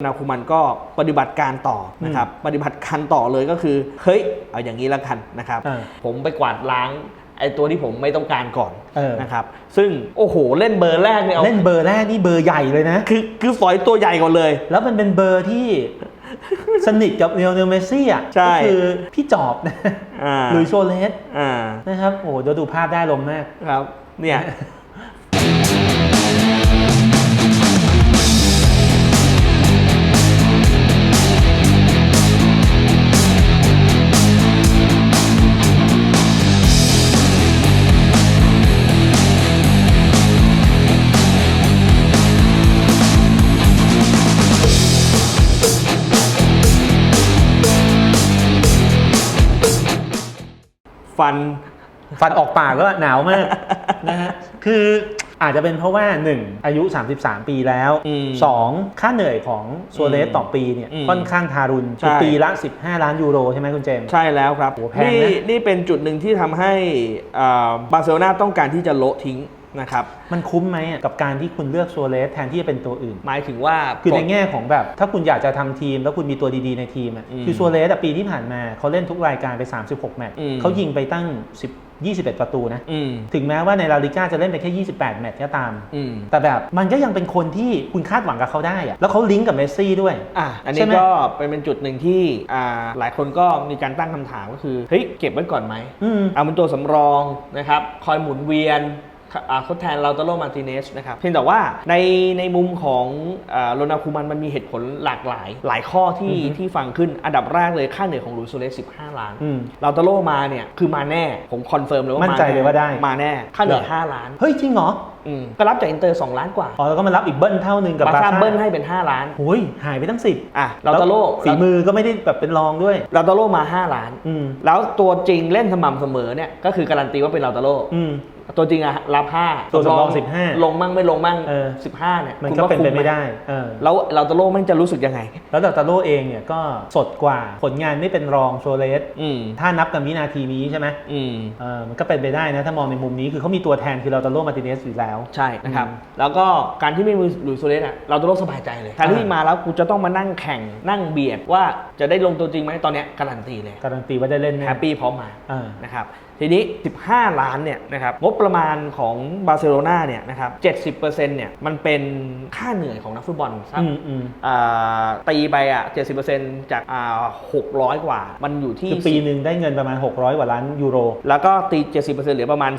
นาคุมันก็ปฏิบัติการต่อนะครับปฏิบัติการต่อเลยก็คือเฮ้ยเอาอย่างนี้ละกันนะครับอ่าผมไปกวาดล้างไอ้ตัวที่ผมไม่ต้องการก่อนเออนะครับซึ่งโอ้โหเล่นเบอร์แรกเนี่ยเอาเล่นเบอร์แรกนี่เบอร์ใหญ่เลยนะคือคือฝอยตัวใหญ่ก่อนเลย แล้วมันเป็นเบอร์ที่สนิทกับเรียวเนลเมสซี่อะใช่ก็คือพี่จอบนะอ่าหรือโชเลสอ่านะครับโอ้โหเดี๋ยวดูภาพได้ลมมากครับเนี่ย ฟัน ฟันออกปากก็หนาวมากนะฮะคืออาจจะเป็นเพราะว่า 1 อายุ 33 ปีแล้วอืม2ค่าเหนื่อยของโซเลสอืมต่อปีเนี่ยอืมค่อนข้างทารุณใช่คือปีละ 15 ล้านยูโรใช่ไหมคุณเจมส์ใช่แล้วครับโอ้โหแพงนะนี่นี่เป็นจุดหนึ่งที่ทำให้อ่าบาร์เซโลนาต้องการที่จะโละทิ้ง นะครับ มันคุ้มไหมอะกับการที่คุณเลือกโซเลสแทนที่จะเป็นตัวอื่น หมายถึงว่าคือในแง่ของแบบ ถ้าคุณอยากจะทำทีม แล้วคุณมีตัวดีๆในทีมอะอืมคือโซเลสอะปีที่ผ่านมาเขาเล่นทุกรายการไป 36 แมตช์อืม เขายิงไปตั้ง 10 21 ประตูนะ อืมถึงแม้ว่าในลาลิก้าจะเล่นไปแค่ 28 แมตช์ก็ตาม อืมแต่แบบมันก็ยังเป็นคนที่คุณคาดหวังกับเขาได้อะแล้วเขาลิงก์กับเมสซี่ด้วย อะอันใช่นี้ไหม ก็เป็นเป็นจุดหนึ่งที่อ่าหลายคนก็มีการตั้งคำถามก็คือเฮ้ยเก็บไว้ก่อนไหมอืม เอาเป็นตัวสำรองนะครับ คอยหมุนเวียนอ่า ทดแทนเราตโลมาร์ติเนสนะครับเพียงแต่ว่าในในมุมของโรนาคูมันมันมีเหตุผลหลากหลาย หลายข้อที่อือฮึที่ฟังขึ้นอันดับแรกเลยค่าเหนื่อยของลูโซเลส15 ล้านอืมเราตโลมาเนี่ยคือมาแน่ ผมคอนเฟิร์มเลยว่ามั่นใจเลยว่าได้มาแน่ค่าเหนื่อยเหรอ5ล้านเฮ้ยจริงเหรออืมก็รับจากอินเตอร์2ล้านกว่าอ๋อแล้วก็มารับอีกเบิ้ลเท่าหนึ่งกับบาบาร์ซ่าซ่าเบิ้ลให้เป็น 5 ล้านโอ้ยหายไปตั้งสิบอะเราตโลฝีมือก็ไม่ได้แบบเป็นรองด้วย เราตโลมา 5 ล้าน อืมแล้วตัวจริงเล่นสม่ำเสมอเนี่ยก็คือการันตีว่าเป็นเราตโล อืม ตัวจริงอะรับ5ตัวสำรอง15ลงมั่งไม่ลงมั่งเออ15เนี่ยมันคุณก็ว่าเป็นไปคุ้หไม่ได้เออ แล้วเราตโลมันจะรู้สึกยังไง แล้วดาตาโลเองเนี่ยก็สดกว่าผลงานไม่เป็นรองโซเลสอืม ถ้านับกันวินาทีนี้ใช่ไหมอืม เออมันก็เป็นไปได้นะ ถ้ามองในมุมนี้คือเขามีตัวแทนคือเราตาโลมาร์ติเนสอยู่แล้วใช่นะครับอืมแล้วก็การที่ไม่มีหลุยส์โซเลสอะเราตโลสบายใจเลยการที่อ่ามาแล้วกูจะต้องมานั่งแข่งนั่งเบียดว่าจะได้ลงตัวจริงไหมตอนเนี้ยการันตีเลยการันตีว่าได้เล่นแน่แฮปปี้พร้อมมาอ่านะครับ ทีนี้ 15 ล้านเนี่ยนะครับงบประมาณของบาร์เซโลนาเนี่ยนะครับ 70%เนี่ยมันเป็นค่าเหนื่อยของนักฟุตบอลสักอืมอืมอ่าตีไปอะ 70%จากอ่า600 กว่า มันอยู่ที่คือปีหนึ่งได้เงินประมาณ 600 กว่าล้านยูโร แล้วก็ตี 70%เหลือประมาณ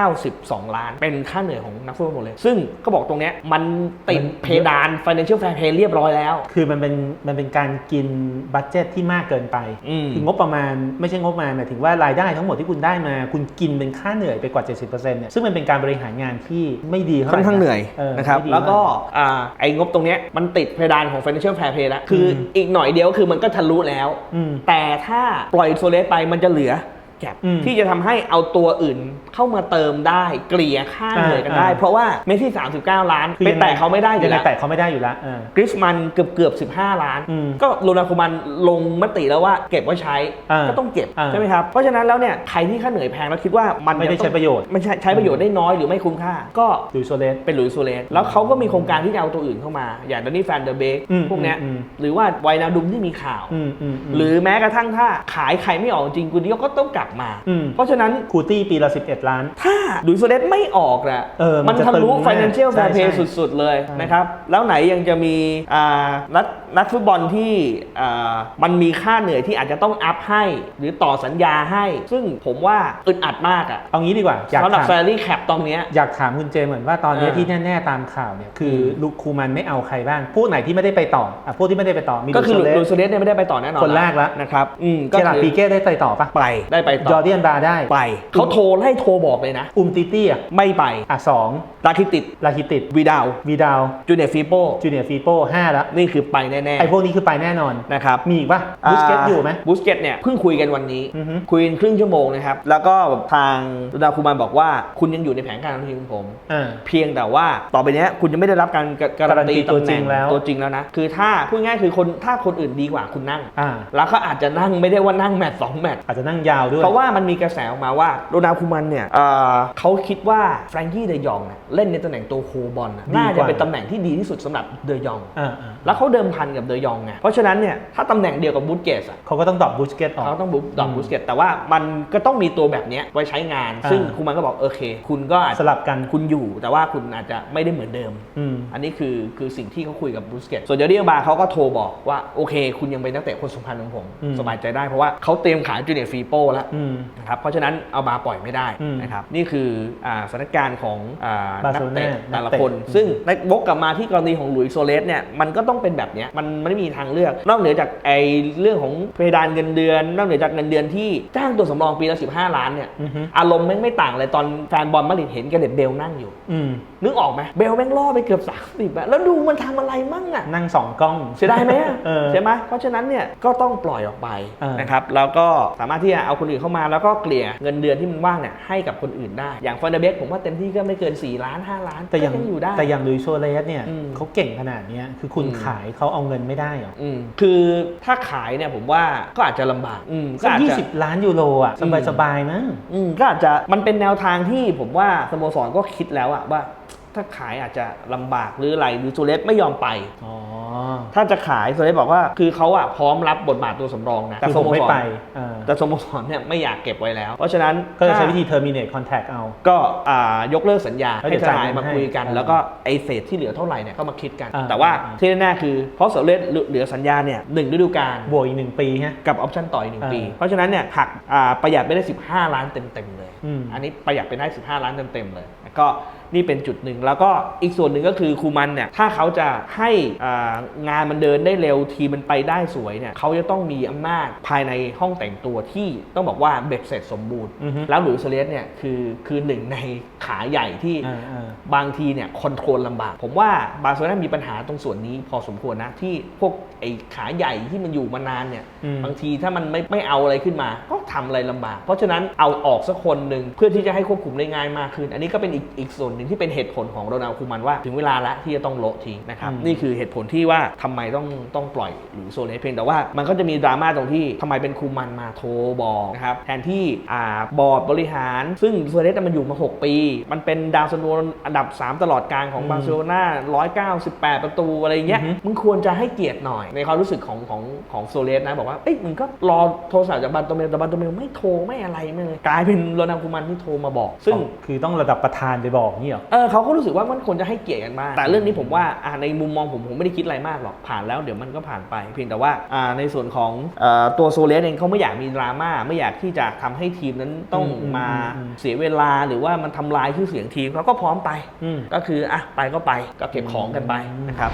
492 ล้าน เป็นค่าเหนื่อยของนักฟุตบอลหมดเลย ซึ่งก็บอกตรงเนี้ยมันติดมันเพดาน financial fair play เรียบร้อยแล้ว คือมันเป็นมันเป็นการกินบัตเจ็ตที่มากเกินไปอืมคืองบประมาณไม่ใช่งบประมาณหมายถึงว่ารายได้ทั้งหมดที่คุณได้มาคุณกินเป็นค่าเหนื่อยไปกว่า 70%เนี่ยซึ่งมันเป็นการบริหารงานที่ไม่ดีเท่าไหค่ร่อนข้างเหนื่อยอนะครับไม่ดีแล้วก็เท่าไหร่อ่าไอ้งบตรงเนี้ยมันติดเพดานของ financial fair play แล้วคืออมอีกหน่อยเดียวคือมันก็ทะลุแล้วอืมแต่ถ้าปล่อยโซเลสไปมันจะเหลือ แก็บอืมที่จะทำให้เอาตัวอื่นเข้ามาเติมได้เกลี่ยค่าเหนื่อยกันได้อ่าเพราะว่าเมสซี่39 ล้านคือไปยังไงแตะเขาไม่ได้อยู่ยังไงแล้วแตะเขาไม่ได้อยู่แล้วเออกริสมันเกือบเกือบ15 ล้านอืมก็โรนัลโคมันลงมติแล้วว่าเก็บไว้ใช้อ่าก็ต้องเก็บอ่าใช่ไหมครับเพราะฉะนั้นแล้วเนี่ยใครที่ค่าเหนื่อยแพงแล้วคิดว่ามันไม่ได้จต้องใช้ประโยชน์ไม่ใช่ใช้ประโยชน์ได้น้อยหรือไม่คุ้มค่า ก็หรือโซเลสเป็นหลุยส์โซเลสแล้วเขาก็มีโครงการที่จะเอาตัวอื่นเข้ามา อย่างดอนนี่แฟนเดอร์เบกอืมพวกเนี้ยอืมหรือว่าไวนาดุมที่มีข่าวอืมอืมมหรือแม้กระทั่งถ้าขายใครไม่ออกจริงกูดิโอก็ต้องกลับมาอืมเพราะฉะนั้นคูตี้ปีละ 11 ล้าน ถ้าหลุยส์โซเลสไม่ออกนะเออมัมันนจะทะลุ ตึงมาก financial ใช่ fair play ใช่สุด ๆ เลยใช่นะครับ แล้วไหนยังจะมีอ่านัก นักฟุตบอลที่อ่ามันมีค่าเหนื่อยที่อาจจะต้องอัพให้ หรือต่อสัญญาให้ ซึ่งผมว่าอึดอัดมากอะเอางี้ดีกว่าอยากสำหรับถามแฟรี่แคปตรงเนี้ยอยากถามคุณเจมส์เหมือนว่าตอนนี้เออที่แน่ๆตามข่าวเนี่ยคืออมลูกคูมันไม่เอาใครบ้างพวกไหนที่ไม่ได้ไปต่ออะพวกที่ไม่ได้ไปต่อมีก็คือลูหลุยโซส์โซเลสเนี่ยไม่ได้ไปต่อแน่นอนคนแรกละนะครับอืมก็เจอราร์ดคือปีเก้ได้ไปต่อปะไปได้ไปต่จออร์เดียนบาร์ได้ไปเขาโทรให้โทรบอกเลยนะอุมติตี้อะไม่ไปอะสองราคิติดลาฮิติดวีดาววีดาวจูเนียร์ฟีโป้จูเนียร์ฟีโป้ห้าแล้วนี่คือไปแน่ไอ้พวกนี้คือไปแน่นอนๆนะครับมีอีกปะบูสเกตอยู่ไหมบูสเกตเนี่ยเพิ่งคุยกันวันนี้อือฮึคุยกันครึ่งชั่วโมงนะครับแล้วก็ทางโรนัลด์คูมันบอกว่าคุณยังอยู่ในแผนการทำทีมของผมอ่าเพียงแต่ว่าต่อไปเนี้ยคุณจะไม่ได้รับการการันตีการันตีตัวตำแหจริน่งงแล้วตัวจริงแล้วนะคือถ้าพูดง่ายคือคนถ้าคนอื่นดีกว่าคุณนั่งอ่าแล้วก็อาจจะนั่งไม่ได้ว่านั่งแมตช์สองแมตช์อาจจะนั่งยาวด้วย เพราะราะว่ามันมีกระแสออกมาว่าโรนาลด์คูมันเนี่ยเอ่อเขาคิดว่าแฟรงกี้เดยองเนี่ยเล่นในตำแหน่งตัวโคบอลน่ะดีกว่าน่าจะเป็นตำแหน่งที่ดีที่สุดสำหรับเดยองอ่าอ่าแล้วเขาเดิมพันกับเดยองไงเพราะฉะนั้นเนี่ยถ้าตำแหน่งเดียวกับบูตเกสอะเขาก็ต้องดรอปบูสเกตออก เขาต้องบุดอกอืมบูสเกตแต่ว่ามันก็ต้องมีตัวแบบเนี้ยไว้ใช้งาน อ่า ซึ่งคูมันก็บอกโอเค คุณก็อาจสลับกันคุณอยู่ แต่ว่าคุณอาจจะไม่ได้เหมือนเดิม อืม อันนี้คือคือสิ่งที่เขาคุยกับบูสเกตส่วนเดเรียบาเขาก็โทรบอกว่าโอเค คุณยังเป็นนักเตะคนสำคัญของผม อืม สบายใจได้เพราะว่าเขาเตรียมขายจูเนียร์ฟีโป้แล้วอืม นะครับเพราะฉะนั้นเอาบาปล่อยไม่ได้อืมนะครับนี่คืออ่าสถานการณ์ของอ่าบาร์นัเซกโลน่าเตะแต่ละนักเตะคน อืม ซึ่งในวกกลับมาที่กรณีของหลุยส์โซเลสเนี่ยมันก็ต้องเป็นแบบเนี้ยมันมันไม่มีทางเลือก นอกเหนือจากไอเรื่องของเพดานเงินเดือน นอกเหนือจากเงินเดือนที่จ้างตัวสำรองปีละ15 ล้านเนี่ยอือฮึอารมณ์แม่งไม่ต่างเลยตอนแฟนบอลมาดริดเห็นแกเด็ดเบลนั่งอยู่อืมนึกออกไหมเบลแม่งล่อไปเกือบ30อะแล้วดูมันทำอะไรมั่งอะนั่งสองกล้องเสียดายไหมอะเออใช่ไหมเพราะฉะนั้นเนี่ยก็ต้องปล่อยออกไปเออนะครับแล้วก็สามารถที่จะเอาคนอื่นเข้ามาแล้วก็เกลี่ยเงินเดือนที่มันว่างเนี่ยให้กับคนอื่นได้ อย่างฟอนเดเบกผมว่าเต็มที่ก็ไม่เกิน 4 ล้าน 5 ล้านแต่อย่างก็อยู่ได้แต่อย่างลุยโซเลสเนี่ยอืมเขาเก่งขนาดเนี้ยคือคุณอืมขายเขาเอาเงินไม่ได้เหรออืมคือถ้าขายเนี่ยผมว่าก็อาจจะลำบากอืมก็สักอาจยี่จะ สิบล้านยูโรอะอืสบายมสบายๆมั้ง อืมก็อาจจะมันเป็นแนวทางที่ผมว่าสโมสรก็คิดแล้วอะว่า ถ้าขายอาจจะลำบากหรืออะไรหรือโซเลสไม่ยอมไป อ๋อถ้าจะขายโซเลสบอกว่าคือเขาอะพร้อมรับบทบาทตัวสำรองนะแต่คือสผมโมไม่สรไปเออแต่สโมสรเนี่ยไม่อยากเก็บไว้แล้ว เพราะฉะนั้นก็จะใช้ถ้าวิธี terminate contract เอา ก็อ่ายกเลิกสัญญาแล้วให้เดี๋ยวทจ่ายนายเงินมาคุยกัน ให้แล้วก็ไอเศษที่เหลือเท่าไหร่เนี่ยก็มาคิดกัน อ่า แต่ว่าอ่าที่แน่ๆคือเพราะโซเลสเหลือสัญญาเนี่ยหนึ่งฤดูกาล บวกอีกหนึ่งปีฮะ กับออปชั่นต่ออีกหนึ่งอ่าปี เพราะฉะนั้นเนี่ยหักอ่าประหยัดไปได้ 15 ล้านเต็ม ๆ เลยอืมอันนี้ประหยัดไปได้ 15 ล้านเต็ม ๆ เลย แล้วก็ นี่เป็นจุดหนึ่ง แล้วก็อีกส่วนหนึ่งก็คือคูมันเนี่ยถ้าเขาจะให้อ่างานมันเดินได้เร็วทีมมันไปได้สวยเนี่ยเขาจะต้องมีอำนาจภายในห้องแต่งตัวที่ต้องบอกว่าเบ็ดเสร็จสมบูรณ์อือฮึแล้วหลุยส์โซเลสเนี่ยคือคือหนึ่งในขาใหญ่ที่อ่าอ่าบางทีเนี่ยคอนโทรลลำบาก ผมว่าบาร์เซโลนามีปัญหาตรงส่วนนี้พอสมควรนะ ที่พวกไอ้ขาใหญ่ที่มันอยู่มานานเนี่ยอืมบางทีถ้ามันไม่ไม่เอาอะไรขึ้นมา ก็ทำอะไรลำบาก เพราะฉะนั้นเอาออกสักคนหนึ่งเพื่อที่จะให้ควบคุมได้ง่ายมากขึ้น อันนี้ก็เป็นอีกอีกส่วนหนึ่งที่เป็นเหตุผลของโรนัลด์คูมันว่า ถึงเวลาแล้วที่จะต้องโละทิ้งนะครับอืมนี่คือเหตุผลที่ว่าทำไมต้องต้องปล่อยหรือโซเลสเพียงแต่ว่ามันก็จะมีดราม่าตรงที่ทำไมเป็นคูมันมาโทรบอกนะครับแทนที่อ่าบอร์ดบริหาร ซึ่งโซเลสมันอยู่มา 6 ปี มันเป็นดาวซันโวอันดับ 3 ตลอดการของอืมบาร์เซโลนา198 ประตูอะไรเงี้ยอือฮึมึงควรจะให้เกียรติหน่อยในความรู้สึกของของของโซเลสนะบอกว่าเอ้ยมึงก็รอโทรศัพท์จากบันโตเมลแต่บันโตเมลไม่โทรไม่อะไรไม่เลยกลายเป็นโรนัลด์คูมันที่โทรมาบอก ซึ่งคือต้องระดับประธานไปบอกนี่เหรอ เออเขาก็รู้สึกว่ามันควรจะให้เกียรติกันบ้าง แต่เรื่องนี้ผมว่าอ่าในมุมมองผมผมไม่ได้คิดอะไรมากหรอก ผ่านแล้วเดี๋ยวมันก็ผ่านไป เพียงแต่ว่าอ่าในส่วนของเอ่อตัวโซเลสเองเขาไม่อยากมีดราม่าไม่อยากที่จะทำให้ทีมนั้นต้องอืมอืมมาอืม เสียเวลาหรือว่ามันทำลายชื่อเสียงทีมเขาก็พร้อมไป อืม ก็คืออะไปก็ไปก็เก็บของกันไปนะครับ